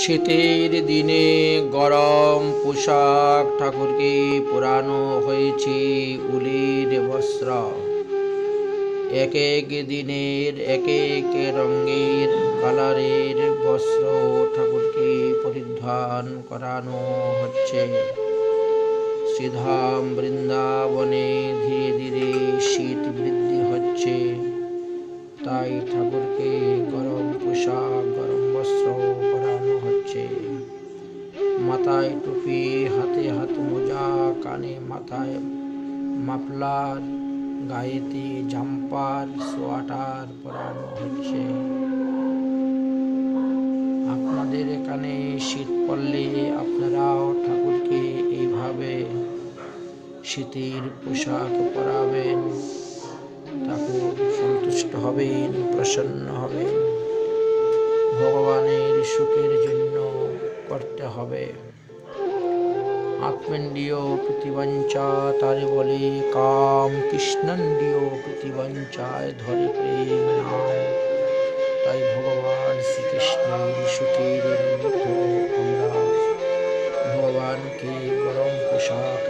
শীতের দিনে গরম পোশাক ঠাকুরকে পুরানো হয়েছে উলের বস্ত্র। এক এক দিনের এক এক রঙের কালারের বস্ত্র ঠাকুরকে পরিধান করানো হচ্ছে। শ্রীধাম বৃন্দাবনে ধীরে ধীরে শীত বৃদ্ধি হচ্ছে। তাই ঠাকুরকে গরম পোশাক, গরম বস্ত্র মাথায় টুপি, হাতে হাত মোজা, কানে মাথায় মাফলার, গায়েতে জাম্পার, সোয়াটার পরানো হচ্ছে। আপনাদের এখানে শীত পড়লে আপনারাও ঠাকুরকে এইভাবে শীতের পোশাক পরাবেন। ঠাকুর সন্তুষ্ট হবেন, প্রসন্ন হবেন। ভগবানের হবে আত্মেন্দ্রীয় প্রতিবঞ্চা তারে বলে কাম কৃষ্ণেন্দ্রীয় প্রতিবঞ্চায় ধরে প্রেম নাম তাই ভগবান শ্রীকৃষ্ণের সুখের আমরা ভগবানকে গরম পোশাক